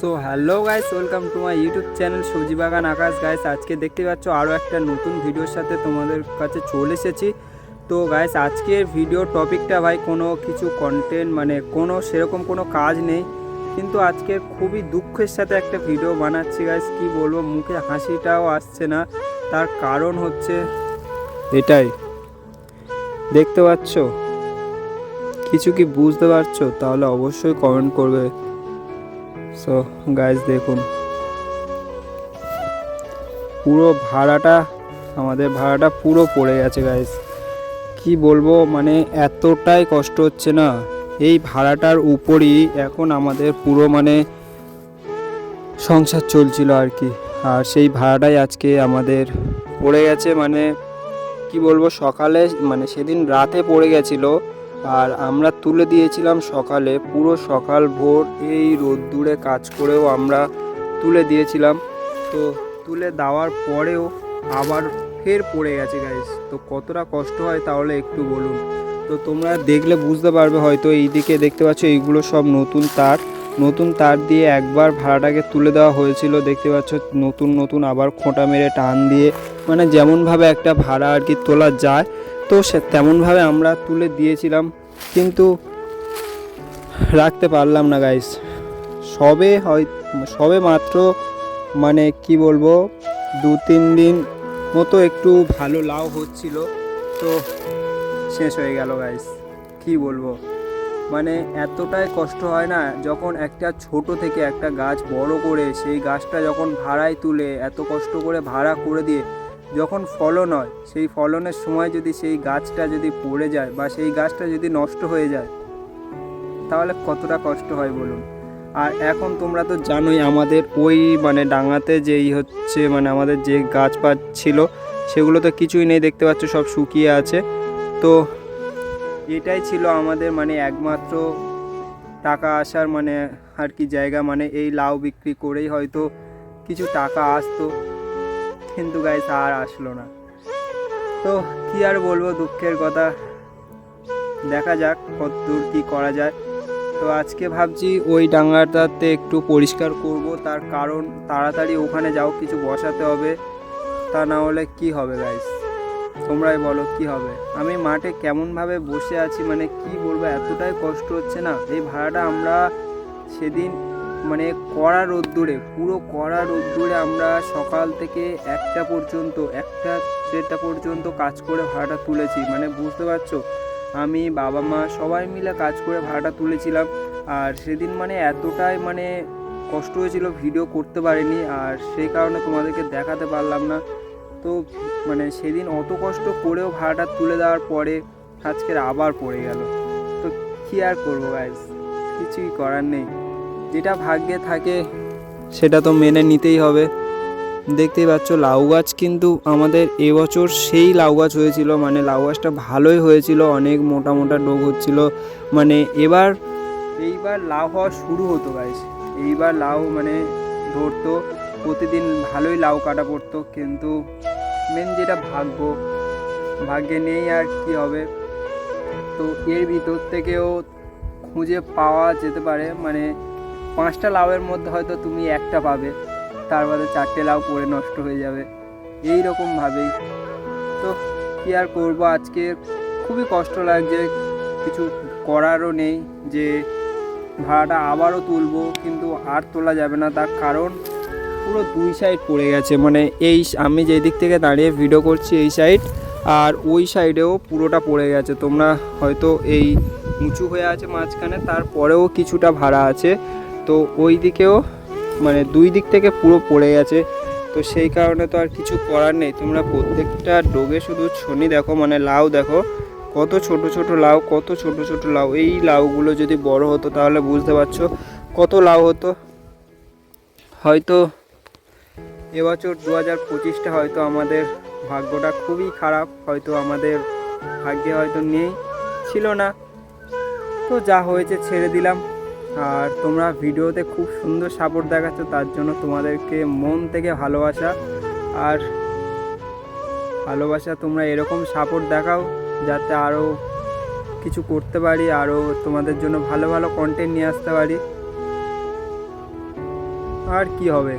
So hello guys welcome to my YouTube channel সবজি বাগান আকাশ guys আজকে দেখতে পাচ্ছ আরও একটা নতুন ভিডিওর সাথে তোমাদের কাছে চলে এসেছি। তো গাইস আজকের ভিডিও টপিকটা ভাই কোনো কিছু কন্টেন্ট মানে কোনো সেরকম কোনো কাজ নেই। কিন্তু আজকে খুবই দুঃখের সাথে একটা ভিডিও বানাচ্ছি গাইস কি বলব, মুখে হাসিটাও আসছে না। তার কারণ হচ্ছে এটাই। দেখতে পাচ্ছ? কিছু কি বুঝতে পারছ? তাহলে অবশ্যই কমেন্ট করবে। সো গাইজ দেখুন। পুরো ভাড়াটা, আমাদের ভাড়াটা পুরো পড়ে গেছে গাইজ কি বলব মানে এতটাই কষ্ট হচ্ছে না। এই ভাড়াটার উপরই এখন আমাদের পুরো মানে সংসার চলছিল আর কি। আর সেই ভাড়াটাই আজকে আমাদের পড়ে গেছে মানে কি বলব, সকালে মানে সেদিন রাতে পড়ে গেছিল। আর আমরা তুলে দিয়েছিলাম সকালে, পুরো সকাল ভোর এই রোদ্দুরে কাজ করেও আমরা তুলে দিয়েছিলাম। তো তুলে দেওয়ার পরেও আবার ফের পড়ে গেছে গাইস তো কতটা কষ্ট হয় তাহলে একটু বলুন। তো তোমরা দেখলে বুঝতে পারবে হয়তো, এইদিকে দেখতে পাচ্ছ, এইগুলো সব নতুন তার। নতুন তার দিয়ে একবার ভাড়াটাকে তুলে দেওয়া হয়েছিল, দেখতে পাচ্ছ, নতুন নতুন আবার খোঁটা মেরে টান দিয়ে। মানে যেমনভাবে একটা ভাড়া আর কি তোলা যায় তো সে তেমনভাবে আমরা তুলে দিয়েছিলাম, কিন্তু রাখতে পারলাম না গাইস সবে হয়, সবে মাত্র মানে কি বলব, দু তিন দিন মতো একটু ভালো লাউ হচ্ছিল, তো শেষ হয়ে গেল গাইস কি বলব? মানে এতটাই কষ্ট হয় না, যখন একটা ছোট থেকে একটা গাছ বড় করে, সেই গাছটা যখন ভাড়ায় তুলে, এত কষ্ট করে ভাড়া করে দিয়ে যখন ফলন হয়, সেই ফলনের সময় যদি সেই গাছটা যদি পড়ে যায় বা সেই গাছটা যদি নষ্ট হয়ে যায়, তাহলে কতটা কষ্ট হয় বলুন? আর এখন তোমরা তো জানোই আমাদের ওই মানে ডাঙাতে যেই হচ্ছে মানে আমাদের যে গাছপাত ছিল, সেগুলো তো কিছুই নেই, দেখতে পাচ্ছ সব শুকিয়ে আছে। তো এটাই ছিল আমাদের মানে একমাত্র টাকা আসার মানে আর কি জায়গা মানে এই লাউ বিক্রি করেই হয়তো কিছু টাকা আসতো। কিন্তু গাইস আর আসলো না। তো কি আর বলব, দুঃখের কথা। দেখা যাক কত দূর কী করা যায়। তো আজকে ভাবছি ওই ডাঙ্গাটাতে একটু পরিষ্কার করব। তার কারণ তাড়াতাড়ি ওখানে যাও, কিছু বসাতে হবে। তা না হলে কি হবে গাইস তোমরাই বলো কি হবে। আমি মাঠে কেমনভাবে বসে আছি মানে কি বলব, এতটাই কষ্ট হচ্ছে না। এই ভাড়াটা আমরা সেদিন মানে কড়া রোদ্দুরে, পুরো কড়া রোদ্দুরে আমরা সকাল থেকে একটা পর্যন্ত, একটা দেড়টা পর্যন্ত কাজ করে ভাড়াটা তুলেছি। মানে বুঝতে পারছ? আমি, বাবা মা সবাই মিলে কাজ করে ভাড়াটা তুলেছিলাম। আর সেদিন মানে এতটাই মানে কষ্ট হয়েছিল ভিডিও করতে পারিনি। আর সেই কারণে তোমাদেরকে দেখাতে পারলাম না। তো মানে সেদিন অত কষ্ট করেও ভাড়াটা তুলে দেওয়ার পরে আজকের আবার পড়ে গেল। তো কী আর করব গাইজ কিছুই করার নেই। যেটা ভাগ্যে থাকে, সেটা তো মেনে নিতেই হবে। দেখতেই পাচ্ছ, লাউ গাছ কিন্তু আমাদের এবছর সেই লাউ গাছ হয়েছিল। মানে লাউ গাছটা ভালোই হয়েছিল, অনেক মোটা মোটা ডোগ হচ্ছিল। মানে এবার, এইবার লাউ হওয়া শুরু হতো গাইস এইবার লাউ মানে ধরতো, প্রতিদিন ভালোই লাউ কাটা পড়তো। কিন্তু মেন যেটা ভাগ্য, ভাগ্যে নেই আর কি হবে। তো এর ভিতর থেকেও খুঁজে পাওয়া যেতে পারে। মানে পাঁচটা লাউয়ের মধ্যে হয়তো তুমি একটা পাবে। তার বাদে চারটে লাউ পড়ে নষ্ট হয়ে যাবে। এই রকমভাবেই তো কী আর করব? আজকে খুবই কষ্ট লাগছে। কিছু করারও নেই যে ভাড়াটা আবারও তুলবো, কিন্তু আর তোলা যাবে না। তার কারণ পুরো দুই সাইড পড়ে গেছে। মানে এই আমি যেই দিক থেকে দাঁড়িয়ে ভিডিও করছি এই সাইড আর ওই সাইডেও পুরোটা পড়ে গেছে। তোমরা হয়তো এই উঁচু হয়ে আছে মাঝখানে, তারপরেও কিছুটা ভাড়া আছে। তো ওই দিকেও মানে দুই দিক থেকে পুরো পড়ে গেছে। তো সেই কারণে তো আর কিছু করার নেই। তোমরা প্রত্যেকটা ডোগে শুধু ছনি দেখো মানে লাউ দেখো। কত ছোট ছোট লাউ, কত ছোট ছোট লাউ। এই লাউগুলো যদি বড় হতো তাহলে বুঝতে পারছ কত লাউ হতো। হয়তো এবছর দু হাজার পঁচিশটা হয়তো আমাদের ভাগ্যটা খুবই খারাপ, হয়তো আমাদের ভাগ্যে হয়তো নেই, ছিল না। তো যা হয়েছে ছেড়ে দিলাম। আর তোমরা ভিডিওতে খুব সুন্দর সাপোর্ট দেখাচ্ছ, তার জন্য তোমাদেরকে মন থেকে ভালোবাসা আর ভালোবাসা তোমরা এরকম সাপোর্ট দেখাও, যাতে আরও কিছু করতে পারি আরও তোমাদের জন্য ভালো ভালো কন্টেন্ট নিয়ে আসতে পারি। আর কি হবে?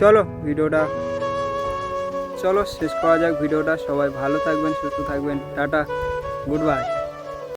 চলো ভিডিওটা, চলো শেষ করা যাক ভিডিওটা। সবাই ভালো থাকবেন, সুস্থ থাকবেন। Tata, good bye.